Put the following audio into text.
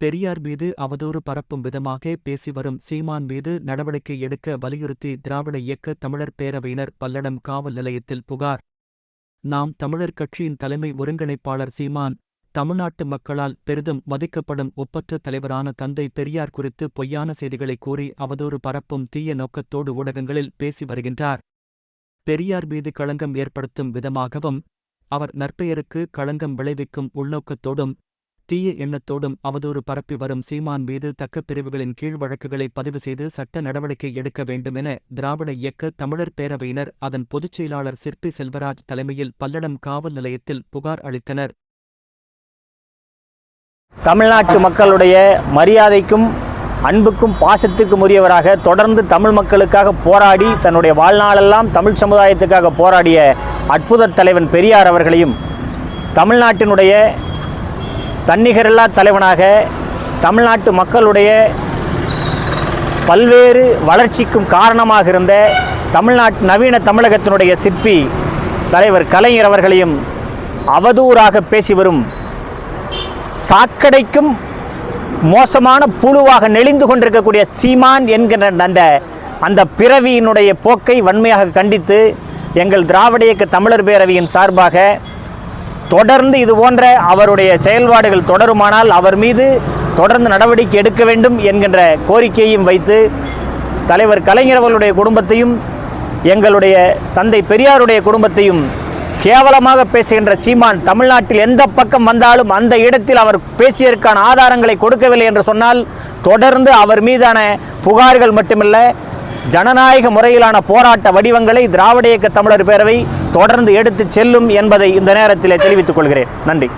பெரியார் மீது அவதூறு பரப்பும் விதமாக பேசி வரும் சீமான் மீது நடவடிக்கை எடுக்க வலியுறுத்தி திராவிட இயக்க தமிழர் பேரவையினர் பல்லடம் காவல் நிலையத்தில் புகார். நாம் தமிழர் கட்சியின் தலைமை ஒருங்கிணைப்பாளர் சீமான் தமிழ்நாட்டு மக்களால் பெரிதும் மதிக்கப்படும் ஒப்பற்ற தலைவரான தந்தை பெரியார் குறித்து பொய்யான செய்திகளை கூறி அவதூறு பரப்பும் தீய நோக்கத்தோடு ஊடகங்களில் பேசி வருகின்றார். பெரியார் மீது களங்கம் ஏற்படுத்தும் விதமாகவும் அவர் நற்பெயருக்கு களங்கம் விளைவிக்கும் உள்நோக்கத்தோடும் தீய எண்ணத்தோடும் அவதூறு பரப்பி வரும் சீமான் மீது தக்க பிரிவுகளின் கீழ் வழக்குகளை பதிவு செய்து சட்ட நடவடிக்கை எடுக்க வேண்டுமென திராவிட இயக்க தமிழர் பேரவையினர் அதன் பொதுச் செயலாளர் சிற்பி செல்வராஜ் தலைமையில் பல்லடம் காவல் நிலையத்தில் புகார் அளித்தனர். தமிழ்நாட்டு மக்களுடைய மரியாதைக்கும் அன்புக்கும் பாசத்திற்கும் உரியவராக தொடர்ந்து தமிழ் மக்களுக்காக போராடி தன்னுடைய வாழ்நாளெல்லாம் தமிழ் சமுதாயத்துக்காக போராடிய அற்புத தலைவன் பெரியார் அவர்களையும் தமிழ்நாட்டினுடைய தன்னிகரில்லா தலைவனாக தமிழ்நாட்டு மக்களுடைய பல்வேறு வளர்ச்சிக்கும் காரணமாக இருந்த தமிழ்நாட்டு நவீன தமிழகத்தினுடைய சிற்பி தலைவர் கலைஞர் அவர்களையும் அவதூறாக பேசி வரும் சாக்கடைக்கும் மோசமான புழுவாக நெளிந்து கொண்டிருக்கக்கூடிய சீமான் என்கின்ற அந்த அந்த பிறவியினுடைய போக்கை வன்மையாக கண்டித்து எங்கள் திராவிட இயக்க தமிழர் பேரவையின் சார்பாக தொடர்ந்து இது போன்ற அவருடைய செயல்பாடுகள் தொடருமானால் அவர் மீது தொடர்ந்து நடவடிக்கை எடுக்க வேண்டும் என்கின்ற கோரிக்கையும் வைத்து தலைவர் கலைஞர் அவர்களுடைய குடும்பத்தையும் எங்களுடைய தந்தை பெரியாருடைய குடும்பத்தையும் கேவலமாக பேசுகின்ற சீமான் தமிழ்நாட்டில் எந்த பக்கம் வந்தாலும் அந்த இடத்தில் அவர் பேசியதற்கான ஆதாரங்களை கொடுக்கவில்லை என்று சொன்னால் தொடர்ந்து அவர் மீதான புகார்கள் மட்டுமல்ல ஜனநாயக முறையிலான போராட்ட வடிவங்களை திராவிட இயக்க தமிழர் பேரவை தொடர்ந்து எடுத்துச் செல்லும் என்பதை இந்த நேரத்தில் தெரிவித்துக் கொள்கிறேன். நன்றி.